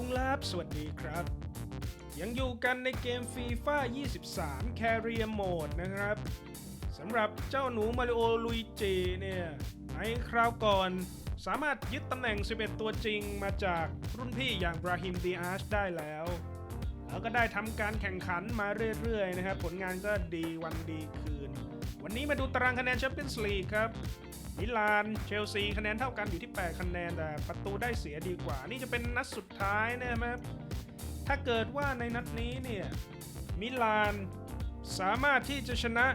ลุงลาบสวัสดีครับ ยังอยู่กันในเกมฟีฟ่า23 Carrier Mode นะครับสำหรับเจ้าหนูมาริโอลุยจิเนี่ยในคราวก่อนสามารถยึดตำแหน่ง 11 ตัวจริงมาจากรุ่นพี่อย่างบราฮิมดีอาร์ชได้แล้ว แล้วก็ได้ทำการแข่งขันมาเรื่อยๆนะครับ ผลงานก็ดีวันดีคืน วันนี้มาดูตารางคะแนนแชมเปี้ยนส์ลีกครับ มิลาน เชลซีคะแนนเท่ากันอยู่ที่ 8 คะแนนแต่ประตูได้เสียดีกว่า นี่จะเป็นนัดสุดท้ายนะครับถ้าเกิดว่าในนัดนี้เนี่ยมิลานสามารถที่จะชนะ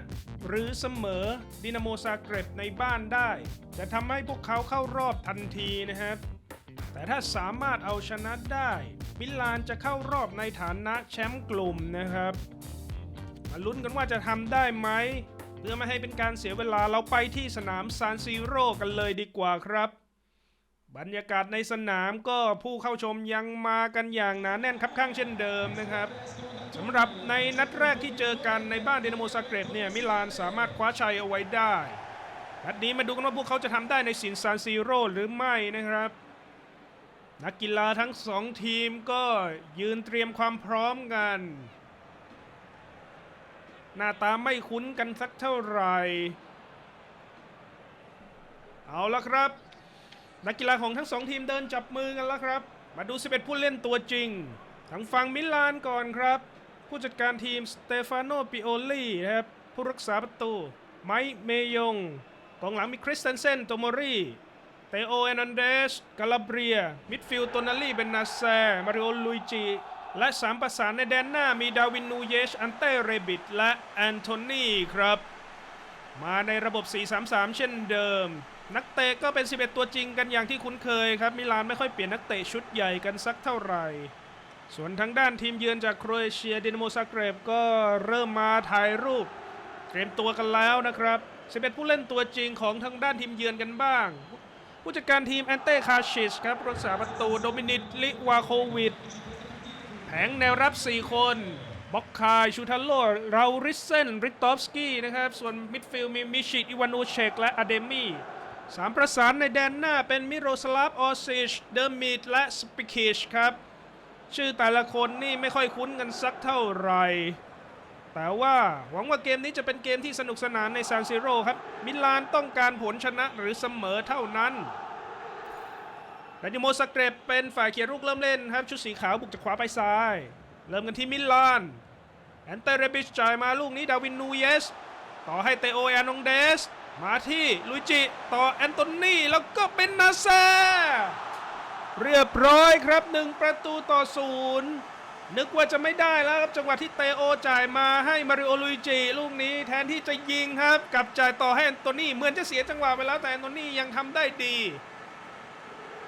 หรือเสมอดินาโมซาเกรบในบ้านได้ จะทำให้พวกเขาเข้ารอบทันทีนะครับแต่ถ้าสามารถเอาชนะได้ มิลานจะเข้ารอบในฐานะแชมป์กลุ่มนะครับ มาลุ้นกันว่าจะทำได้ไหม เพื่อไม่ให้เป็นการเสียเวลาเราไปที่สนามซานซีโร่กันเลยดีกว่าครับ บรรยากาศในสนามก็ผู้เข้าชมยังมากันอย่างหนาแน่นครับข้างเช่นเดิมนะครับสำหรับในนัดแรกที่เจอกันในบ้านเดนโมซาเกรบเนี่ยมิลานสามารถคว้าชัยเอาไว้ได้นัดนี้มาดูกันว่าพวกเขาจะทำได้ในสินซานซีโร่หรือไม่นะครับนักกีฬาทั้งสองทีมก็ยืนเตรียมความพร้อมกัน หน้าตาไม่คุ้นกันสักเท่าไหร่เอาละครับ นักกีฬาของทั้งสองทีมเดินจับมือกันแล้วครับ มาดู 11 ผู้เล่นตัวจริงทางฝั่งมิลานก่อนครับ ผู้จัดการทีมสเตฟานโนปิโอลีนะครับผู้รักษาประตู ไมค์เมยงกองหลังมีคริสเตนเซนโตโมรีเตโอเอนันเดสกาลาเบรียมิดฟิลด์โตนาลีเบนนาแซมาริโอลุยจิ และสามประสานในแดนหน้ามีดาวินนูเยช อันเต้เรบิตและแอนโทนีครับ มาในระบบ 4-3-3 เช่นเดิม นักเตะก็เป็น 11 ตัวจริงกันอย่างที่คุ้นเคยครับ มิลานไม่ค่อยเปลี่ยนนักเตะชุดใหญ่กันสักเท่าไหร่ ส่วนทางด้านทีมเยือนจากโครเอเชียดินโมซาเกรบก็เริ่มมาถ่ายรูป เตรียมตัวกันแล้วนะครับ 11 ผู้เล่นตัวจริงของทางด้านทีมเยือนกันบ้างผู้จัดการทีมแอนเต้คาชิชครับรักษาประตูโดมินิตลิวาโควิด ผงแนวรับ 4 คนบ็อกคายชูทัลโลเราริสเซนริตตอฟสกี้นะครับ ส่วนมิดฟิลด์มีมิชิตอิวานูเชกและอเดมี่สามประสานในแดนหน้าเป็นมิโรสลาฟออซิชเดอร์มิดและสปิคิชครับ ชื่อแต่ละคนนี่ไม่ค่อยคุ้นกันสักเท่าไหร่แต่ว่าหวังว่าเกมนี้จะเป็นเกมที่สนุกสนานในซานซิโร่ครับ มิลานต้องการผลชนะหรือเสมอเท่านั้น ดานิโมสเกรบเป็นฝ่ายเขียนลูกเริ่มเล่นครับชุดสีขาวบุกจากขวาไปซ้าย เริ่มกันที่มิลานแอนเตเรบิชจ่ายมาลูกนี้ดาวินนูเยส ต่อให้เตโอแอนองเดส มาที่ลุยจิ ต่อแอนโตนีแล้วก็เป็นนาเซเรียบร้อยครับหนึ่งประตูต่อศูนย์นึกว่าจะไม่ได้แล้วครับจังหวะที่เตโอจ่ายมาให้มาริโอลุยจิลูกนี้แทนที่จะยิงครับกลับจ่ายต่อให้แอนโตนีเหมือนจะเสียจังหวะไปแล้วแต่แอนโตนียังทำได้ดี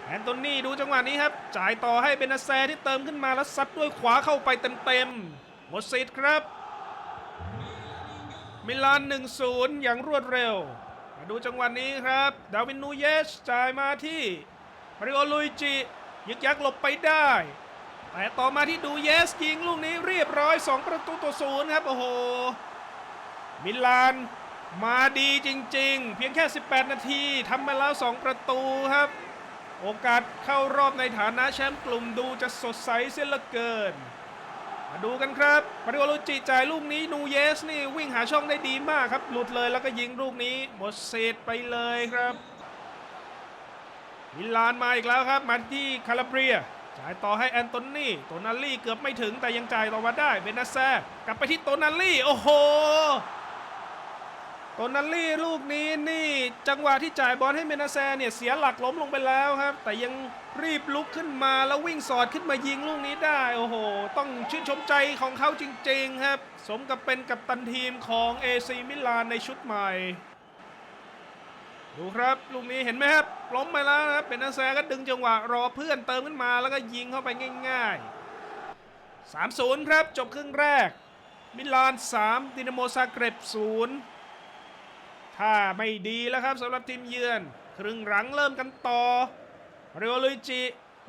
แอนโตนีดูจังหวะนี้ครับ จ่ายต่อให้เบนาแซที่เติมขึ้นมาแล้วซัดด้วยขวาเข้าไปเต็มๆหมดสิทธิ์ครับ มิลาน 1-0 อย่างรวดเร็ว มาดูจังหวะนี้ครับ ดาวินนูเยสจ่ายมาที่มาริโอลุยจิยึกยักหลบไปได้ แต่ต่อมาที่ดูเยสยิงลูกนี้เรียบร้อย 2 ประตูต่อศูนย์ครับ โอ้โห มิลานมาดีจริง ๆ เพียงแค่ 18 นาทีทำมาแล้ว 2 ประตูครับ โอกาสเข้ารอบในฐานะแชมป์กลุ่มดูจะสดใสเสียเหลือเกิน มาดูกันครับมาริโอลูจิจ่ายลูกนี้นูเยสนี่วิ่งหาช่องได้ดีมากครับ หลุดเลยแล้วก็ยิงลูกนี้หมดเศษไปเลยครับมิลานมาอีกแล้วครับมาที่คาลาเบียจ่ายต่อให้แอนโตนีโตนาลี่เกือบไม่ถึงแต่ยังจ่ายต่อมาได้เบนาแซกลับไปที่โตนาลี่โอ้โห โตนาลี่ลูกนี้นี่จังหวะที่จ่ายบอลให้เมนาแซเนี่ยเสียหลักล้มลงไปแล้วครับ แต่ยังรีบลุกขึ้นมาแล้ววิ่งสอดขึ้นมายิงลูกนี้ได้ โอ้โห ต้องชื่นชมใจของเขาจริง ๆ ครับ สมกับเป็นกัปตันทีมของเอซีมิลานในชุดใหม่ ดูครับลูกนี้เห็นไหมครับล้มไปแล้วครับเป็นาแซก็ดึงจังหวะรอเพื่อนเติมขึ้นมาแล้วก็ยิงเข้าไปง่าย ๆ 3-0 ครับจบครึ่งแรก มิลาน 3 ดินาโมซาเกร็บ 0 ถ้าไม่ดีแล้วครับสำหรับทีมเยือน ครึ่งหลังเริ่มกันต่อเรโอลุยจิ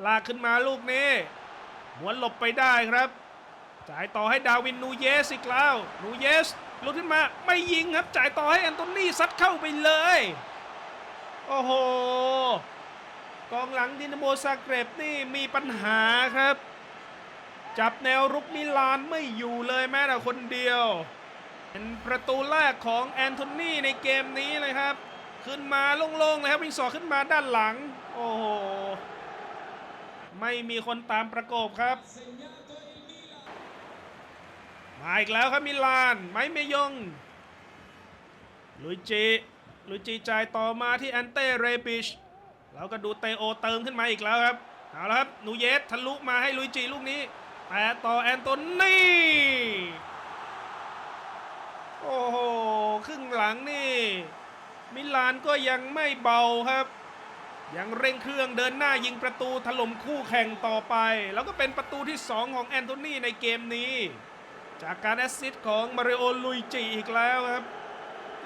ลากขึ้นมาลูกนี้หวนหลบไปได้ครับจ่ายต่อให้ดาวินนูเยสอีกแล้วนูเยสลุกขึ้นมาไม่ยิงครับจ่ายต่อให้แอนโตนีซัดเข้าไปเลย โอ้โห กองหลังดินาโมซาเกรบนี่มีปัญหาครับ จับแนวรุกมิลานไม่อยู่เลยแม้แต่คนเดียว เป็นประตูแรกของแอนโทนีในเกมนี้เลยครับ ขึ้นมาโล่งๆเลยครับวิ่งสอขึ้นมาด้านหลัง โอ้โห ไม่มีคนตามประกบครับ มาอีกแล้วครับมิลาน ไม้เมยง ลุยจีลุยจีจ่ายต่อมาที่แอนเต้เรบิชแล้วก็ดูเตโอเติมขึ้นมาอีกแล้วครับ เอาละครับ นูเยสทะลุมาให้ลุยจีลูกนี้แปะต่อแอนโตนี โอ้โหครึ่งหลังนี่ มิลานก็ยังไม่เบาครับ ยังเร่งเครื่องเดินหน้ายิงประตูถล่มคู่แข่งต่อไป แล้วก็เป็นประตูที่ 2 ของแอนโทนีในเกมนี้ จากการแอสซิสต์ของมาริโอลุยจิอีกแล้วครับ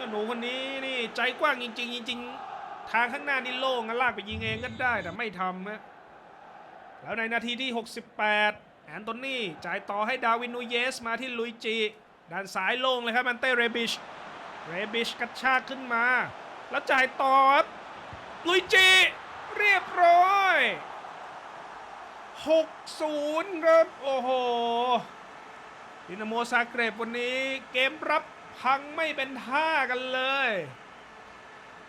หนูคนนี้นี่ใจกว้างจริง ๆ จริง ๆ ทางข้างหน้านี่โล่งลากไปยิงเองก็ได้แต่ไม่ทำฮะแล้วในนาทีที่ 68 แอนโทนีจ่ายต่อให้ดาวินนูเยสมาที่ลุยจิ ด้านซ้ายโล่งเลยครับมันเต้เรบิช เรบิชกระชากขึ้นมา แล้วจ่ายต่อลุยจิเรียบร้อย 6-0 ครับ โอ้โหดินาโมซาเกรบวันนี้เกมรับพังไม่เป็นท่ากันเลย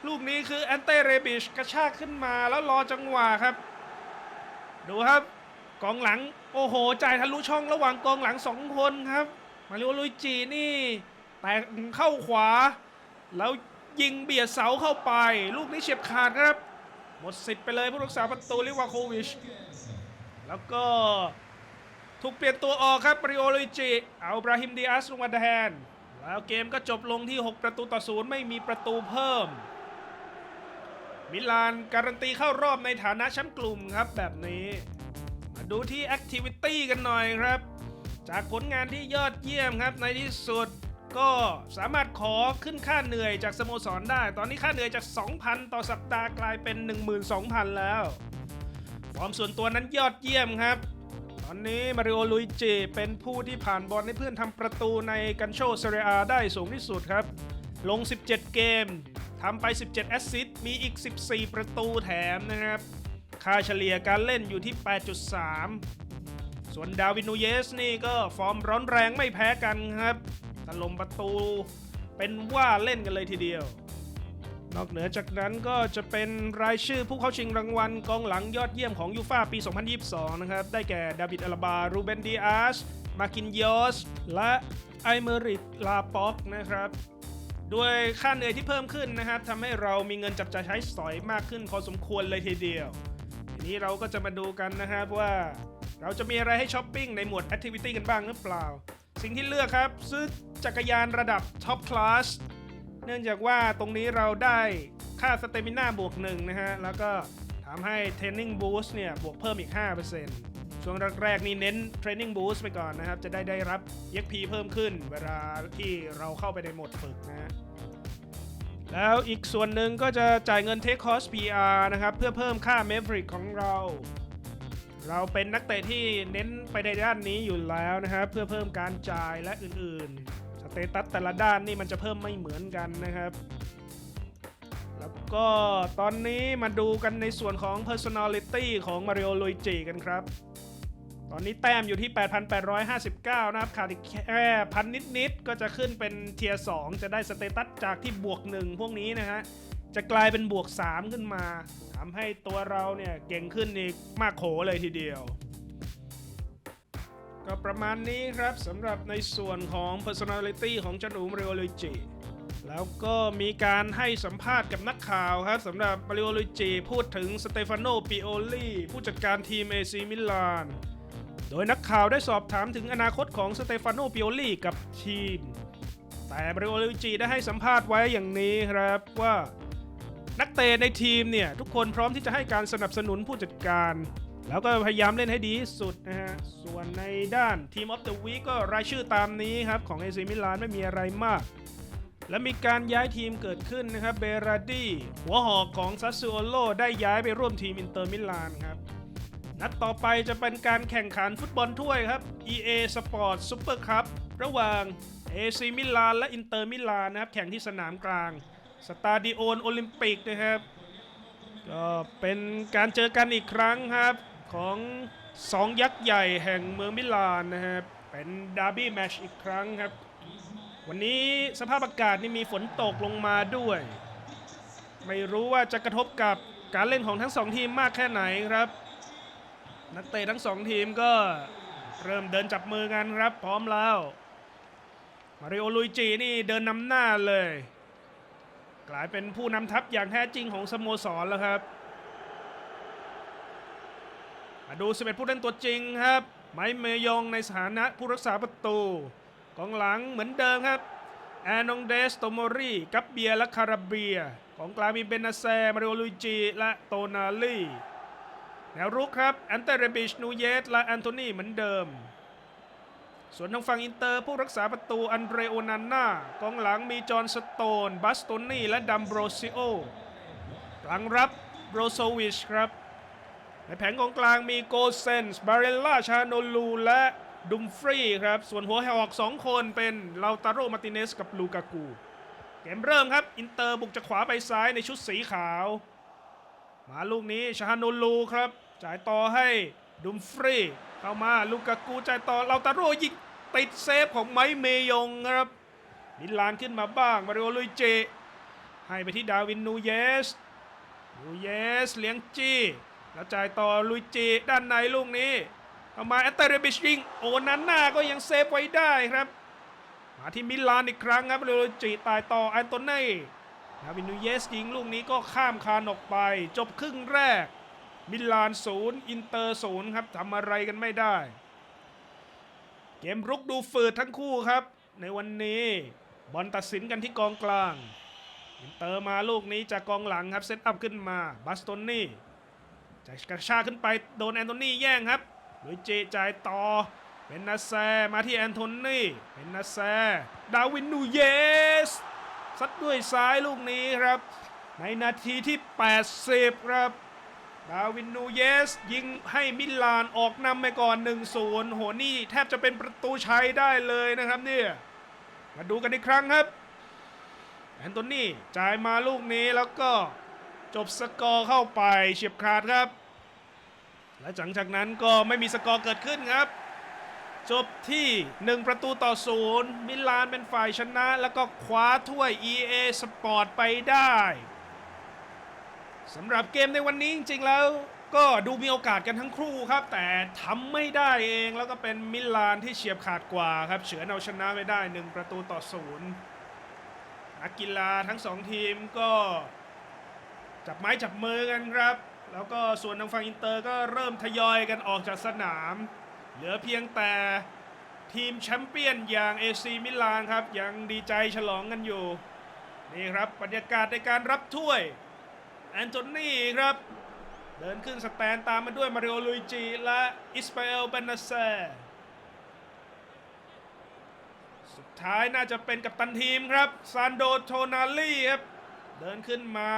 ลูกนี้คือแอนเต้เรบิชกระชากขึ้นมาแล้วรอจังหวะครับ ดูครับ กองหลัง โอ้โห จ่ายทะลุช่องระหว่างกองหลังสองคนครับ มาริโอลุยจีนี่แต่เข้าขวา แล้วยิงเบียดเสาเข้าไป ลูกนี้เฉียบขาดครับ หมดสิทธิ์ไปเลยผู้รักษาประตูลิวาโควิช แล้วก็ถูกเปลี่ยนตัวออกครับมาริโอลุยจิเอาบราฮิมดิอาสลงมาแทนแล้วเกมก็จบลงที่ 6 ประตูต่อศูนย์ไม่มีประตูเพิ่ม มิลานการันตีเข้ารอบในฐานะแชมป์กลุ่มครับแบบนี้ มาดูที่แอคทิวิตี้กันหน่อยครับ จากผลงานที่ยอดเยี่ยมครับในที่สุดก็สามารถขอขึ้นค่าเหนื่อยจากสโมสรได้ ตอนนี้ค่าเหนื่อยจาก 2,000 ต่อสัปดาห์กลายเป็น 12,000 แล้ว ฟอร์มส่วนตัวนั้นยอดเยี่ยมครับ ตอนนี้มาริโอลุยจิเป็นผู้ที่ผ่านบอลให้เพื่อนทำประตูในกันโชเซเรียได้สูงที่สุดครับ ลง 17 เกมทำไป 17 แอสซิสต์มีอีก 14 ประตูแถมนะครับ ค่าเฉลี่ยการเล่นอยู่ที่ 8.3 ส่วนดาวินูเยสนี่ก็ฟอร์มร้อนแรงไม่แพ้กันครับถล่มประตูเป็นว่าเล่นกันเลยทีเดียว นอกเหนือจากนั้นก็จะเป็นรายชื่อผู้เข้าชิงรางวัลกองหลังยอดเยี่ยมของยูฟ่าปี 2022 นะครับ ได้แก่ดาวิดอลาบา รูเบนดีอาสมาคินยอส และไอเมริกลาป็อกนะครับด้วยค่าเหนื่อยที่เพิ่มขึ้นนะครับทำให้เรามีเงินจับจ่ายใช้สอยมากขึ้นพอสมควรเลยทีเดียว ทีนี้เราก็จะมาดูกันนะครับว่า เราจะมีอะไรให้ช้อปปิ้งในหมวด Activity กันบ้างหรือเปล่า สิ่งที่เลือกครับ ซื้อจักรยานระดับท็อปคลาสเนื่องจากว่าตรงนี้เราได้ค่าสเตมิน่าบวกหนึ่งนะฮะ แล้วก็ทำให้เทรนนิ่งบูสต์เนี่ย บวกเพิ่มอีก 5%ช่วงแรกๆนี่เน้นเทรนนิ่งบูสต์ไปก่อนนะครับ จะได้ได้รับ EXP เพิ่มขึ้น เวลาที่เราเข้าไปในโหมดฝึกนะฮะแล้วอีกส่วนหนึ่งก็จะจ่ายเงิน Take Cost PR นะครับ เพื่อเพิ่มค่า Maverick ของเรา เราเป็นนักเตะที่เน้นไปในด้านนี้อยู่แล้วนะครับเพื่อเพิ่มการจ่ายและอื่นๆ สเตตัสแต่ละด้านนี่มันจะเพิ่มไม่เหมือนกันนะครับ แล้วก็ตอนนี้มาดูกันในส่วนของ personality ของ Mario Luigi กันครับ ตอนนี้แต้มอยู่ที่ 8,859 นะครับขาดอีกแค่พันนิดๆ ก็จะขึ้นเป็นเทียร์2จะได้สเตตัสจากที่บวก 1 พวกนี้นะฮะ จะกลายเป็นบวก 3 ขึ้นมาทำให้ตัวเราเนี่ยเก่งขึ้นอีกมากโขเลยทีเดียว ก็ประมาณนี้ครับสำหรับในส่วนของ personality ของจ้าหนูมาริโอลจิแล้วก็มีการให้สัมภาษณ์กับนักข่าวครับสำหรับมาริโอลจิพูดถึงสเตฟานโนปิโอลีผู้จัดการทีมเอซีมิลานโดยนักข่าวได้สอบถามถึงอนาคตของสเตฟานโนปิโอลีกับทีม แต่มาริโอลุยจิได้ให้สัมภาษณ์ไว้อย่างนี้ครับว่า นักเตะในทีมเนี่ย ทุกคนพร้อมที่จะให้การสนับสนุนผู้จัดการ แล้วก็พยายามเล่นให้ดีที่สุดนะฮะ ส่วนในด้านทีมออฟเดอะวีก็รายชื่อตามนี้ครับ ของเอซีมิลานไม่มีอะไรมาก และมีการย้ายทีมเกิดขึ้นนะครับเบราดี้หัวหอกของซัสซูโอโลได้ย้ายไปร่วมทีมอินเตอร์มิลานครับนัดต่อไปจะเป็นการแข่งขันฟุตบอลถ้วยครับ EA Sport Super Cup ระหว่าง AC มิลานและอินเตอร์มิลานนะครับ แข่งที่สนามกลาง สตาดิโอนโอลิมปิกนะครับ ก็เป็นการเจอกันอีกครั้งครับของสองยักษ์ใหญ่แห่งเมืองมิลานนะครับเป็นดาร์บี้แมชอีกครั้งครับ วันนี้สภาพอากาศนี่มีฝนตกลงมาด้วย ไม่รู้ว่าจะกระทบกับการเล่นของทั้งสองทีมมากแค่ไหนครับ นักเตะทั้งสองทีมก็เริ่มเดินจับมือกันครับ พร้อมแล้ว มาริโอลุยจีนี่เดินนำหน้าเลย กลายเป็นผู้นำทัพอย่างแท้จริงของสโมสรแล้วครับ มาดู 11 ผู้เล่นตัวจริงครับ ไมเมยองในสถานะผู้รักษาประตู กองหลังเหมือนเดิมครับ แอนองเดสโตโมรีกัปเบียและคาราเบีย ของกลางมีเบนนาแซมาริโอลุยจี และโตนาลีแนวรุกครับ แอนเตเรบิชนูเยสและแอนโทนีเหมือนเดิม ส่วนทางฝั่งอินเตอร์ผู้รักษาประตูอันเดรโอนันนากองหลังมีจอห์นสโตน บัสโตนี่และดัมโบรซิโอหลังรับโบรโซวิชครับ ในแผงกองกลางมีโกเซนส์บาเรลล่าชาโนลูและดุมฟรีครับ ส่วนหัวแหอกสองคนเป็นลาตาโรมาติเนสกับลูกากู เกมเริ่มครับ อินเตอร์บุกจากขวาไปซ้ายในชุดสีขาว มาลูกนี้ชาโนลูครับ จ่ายต่อให้ดุมฟรี เข้ามาลูกากูใจต่อลาตาโรยิงติดเซฟของไมค์เมยงครับมิลานขึ้นมาบ้างมาริโอลุยเจ ให้ไปที่ดาวินนูเยสนูเยสเลี้ยงจี้แล้วจ่ายต่อลุยเจด้านในลูกนี้เอามาแอตเตอร์เรบิชยิงโอนันน้าก็ยังเซฟไว้ได้ครับ มาที่มิลานอีกครั้งครับลุยเจตายต่อแอนโตนีดาวินนูเยสยิงลูกนี้ก็ข้ามคานออกไป จบครึ่งแรก มิลานศูนย์อินเตอร์ศูนย์ครับทำอะไรกันไม่ได้ เกมรุกดูฝืดทั้งคู่ครับ ในวันนี้บอลตัดสินกันที่กองกลาง อินเตอร์มาลูกนี้จากกองหลังครับเซตอัพขึ้นมาบัสโตนนี่จะกกระชากขึ้นไปโดนแอนโทนีแย่งครับลุยเจจ่ายต่อเป็นนาแซมาที่แอนโทนีเป็นนาแซดาวินนูเยสซัดด้วยซ้ายลูกนี้ครับ ในนาทีที่ 80 ครับ ดาวินนูเยส ยิงให้มิลานออกนำไปก่อน 1-0 โหนี่แทบจะเป็นประตูชัยได้เลยนะครับเนี่ยมาดูกันอีกครั้งครับ แอนโทนีจ่ายมาลูกนี้แล้วก็จบสกอร์เข้าไปเฉียบขาดครับ และหลังจากนั้นก็ไม่มีสกอร์เกิดขึ้นครับ จบที่ 1 ประตูต่อศูนย์มิลานเป็นฝ่ายชนะ แล้วก็คว้าถ้วย EA Sport ไปได้ สำหรับเกมในวันนี้จริงๆแล้วก็ดูมีโอกาสกันทั้งคู่ครับ แต่ทำไม่ได้เองแล้วก็เป็นมิลานที่เฉียบขาดกว่าครับเฉือนเอาชนะไม่ได้ 1 ประตูต่อศูนย์นักกีฬาทั้งสองทีมก็จับไม้จับมือกันครับ แล้วก็ส่วนทางฝั่งอินเตอร์ก็เริ่มทยอยกันออกจากสนาม เหลือเพียงแต่ทีมแชมเปี้ยนอย่างเอซีมิลานครับ ยังดีใจฉลองกันอยู่ นี่ครับบรรยากาศในการรับถ้วย แอนโทนีครับ เดินขึ้นสแตนตามมาด้วยมาริโอลุยจีและอิสมาเอลเบนนาเซสุดท้ายน่าจะเป็นกัปตันทีมครับซานโดโทนาลีครับ เดินขึ้นมา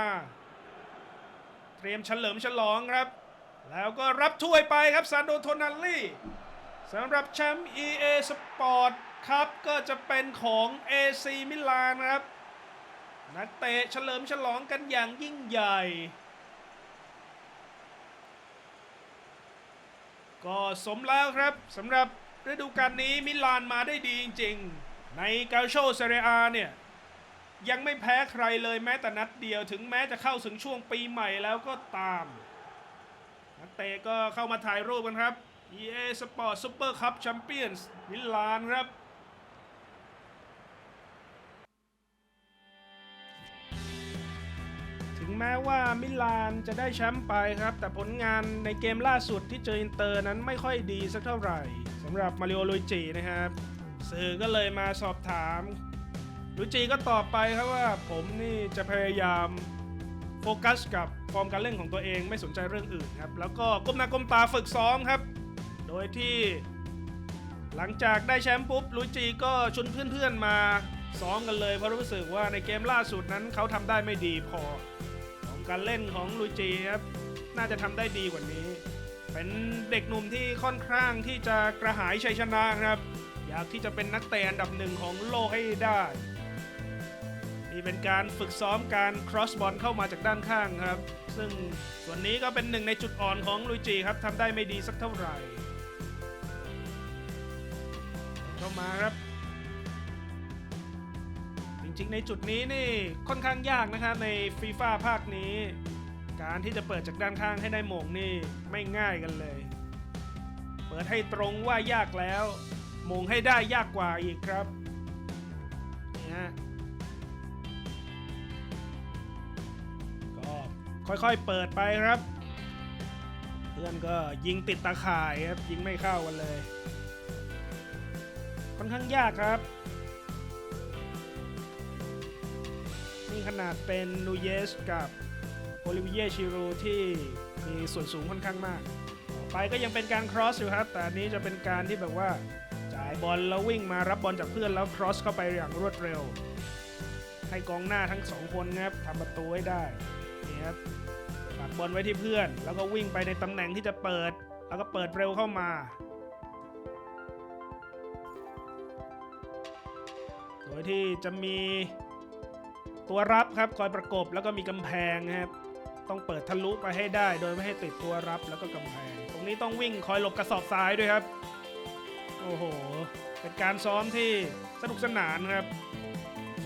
เตรียมเฉลิมฉลองครับ แล้วก็รับถ้วยไปครับซานโดโทนาลีสำหรับแชมป์ EA Sport ครับก็จะเป็นของ AC มิลานครับ นักเตะเฉลิมฉลองกันอย่างยิ่งใหญ่ ก็สมแล้วครับสำหรับฤดูกาลนี้มิลานมาได้ดีจริง ๆ ในกาโชเซเรียอาเนี่ย ยังไม่แพ้ใครเลยแม้แต่นัดเดียวถึงแม้จะเข้าถึงช่วงปีใหม่แล้วก็ตาม นักเตะก็เข้ามาถ่ายรูปกันครับ EA Sport Super Cup Champions มิลานครับ ถึงแม้ว่ามิลานจะได้แชมป์ไปครับ แต่ผลงานในเกมล่าสุดที่เจออินเตอร์นั้นไม่ค่อยดีสักเท่าไหร่สำหรับมาริโอลุยจีนะครับ สื่อก็เลยมาสอบถามลุยจีก็ตอบไปครับว่าผมนี่จะพยายามโฟกัสกับฟอร์มการเล่นของตัวเองไม่สนใจเรื่องอื่นครับ แล้วก็ก้มหน้าก้มตาฝึกซ้อมครับ โดยที่หลังจากได้แชมป์ปุ๊บลุยจีก็ชวนเพื่อนๆมาซ้อมกันเลยเพราะรู้สึกว่าในเกมล่าสุดนั้นเขาทำได้ไม่ดีพอ การเล่นของลุยจีครับน่าจะทำได้ดีกว่านี้ เป็นเด็กหนุ่มที่ค่อนข้างที่จะกระหายชัยชนะครับ อยากที่จะเป็นนักเตะอันดับหนึ่งของโลกให้ได้นี่เป็นการฝึกซ้อมการ cross บอลเข้ามาจากด้านข้างครับ ซึ่งส่วนนี้ก็เป็นหนึ่งในจุดอ่อนของลุยจิครับทำได้ไม่ดีสักเท่าไหร่ เข้ามาครับ ริง ๆ ในจุดนี้นี่ค่อนข้างยากนะครับในฟีฟ่าภาคนี้ การที่จะเปิดจากด้านข้างให้ได้โมงนี่ไม่ง่ายกันเลย เปิดให้ตรงว่ายากแล้วโมงให้ได้ยากกว่าอีกครับนี่ฮะก็ค่อยๆเปิดไปครับ เพื่อนก็ยิงติดตาข่ายครับยิงไม่เข้ากันเลย ค่อนข้างยากครับ ขนาดเป็นนูเยสกับโอลิเวียชิรูที่มีส่วนสูงค่อนข้างมาก ไปก็ยังเป็นการครอสอยู่ครับ แต่อันนี้จะเป็นการที่แบบว่าจ่ายบอลแล้ววิ่งมารับบอลจากเพื่อนแล้วครอสเข้าไปอย่างรวดเร็ว ให้กองหน้าทั้งสองคนครับทำประตูให้ได้นี่ครับปัดบอลไว้ที่เพื่อน แล้วก็วิ่งไปในตำแหน่งที่จะเปิด แล้วก็เปิดเร็วเข้ามาโดยที่จะมี ตัวรับครับคอยประกบแล้วก็มีกำแพงครับต้องเปิดทะลุไปให้ได้ โดยไม่ให้ติดตัวรับแล้วก็กำแพง ตรงนี้ต้องวิ่งคอยหลบกระสอบซ้ายด้วยครับ โอ้โห เป็นการซ้อมที่สนุกสนานครับ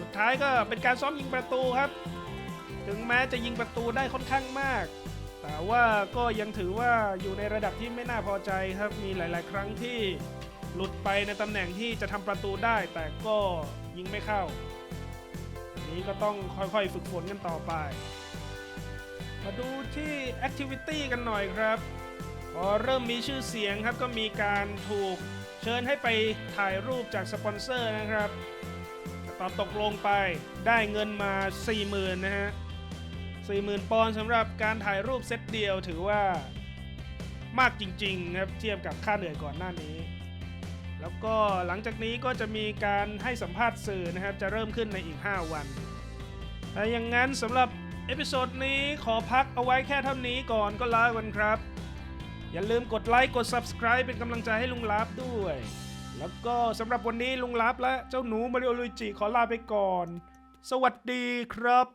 สุดท้ายก็เป็นการซ้อมยิงประตูครับ ถึงแม้จะยิงประตูได้ค่อนข้างมาก แต่ว่าก็ยังถือว่าอยู่ในระดับที่ไม่น่าพอใจครับ มีหลาย ๆ ครั้งที่หลุดไปในตำแหน่งที่จะทำประตูได้ แต่ก็ยิงไม่เข้า นี้ก็ต้องค่อยๆฝึกฝนกันต่อไป มาดูที่ Activity กันหน่อยครับ พอเริ่มมีชื่อเสียงครับก็มีการถูกเชิญให้ไปถ่ายรูปจากสปอนเซอร์นะครับตอบตกลงไปได้เงินมา 40,000นะฮะ40,000 ปอนด์สำหรับการถ่ายรูปเซตเดียวถือว่ามากจริงๆครับเทียบกับค่าเหนื่อยก่อนหน้านี้ แล้วก็หลังจากนี้ก็จะมีการให้สัมภาษณ์สื่อนะครับ จะเริ่มขึ้นในอีก 5 วันถ้าอย่างนั้นสำหรับเอพิโซดนี้ขอพักเอาไว้แค่เท่านี้ก่อนก็ลากันครับ อย่าลืมกดไลค์กด Subscribe เป็นกำลังใจให้ลุงลับด้วย แล้วก็สำหรับวันนี้ลุงลับและเจ้าหนูมาริโอลุยจิขอลาไปก่อน สวัสดีครับ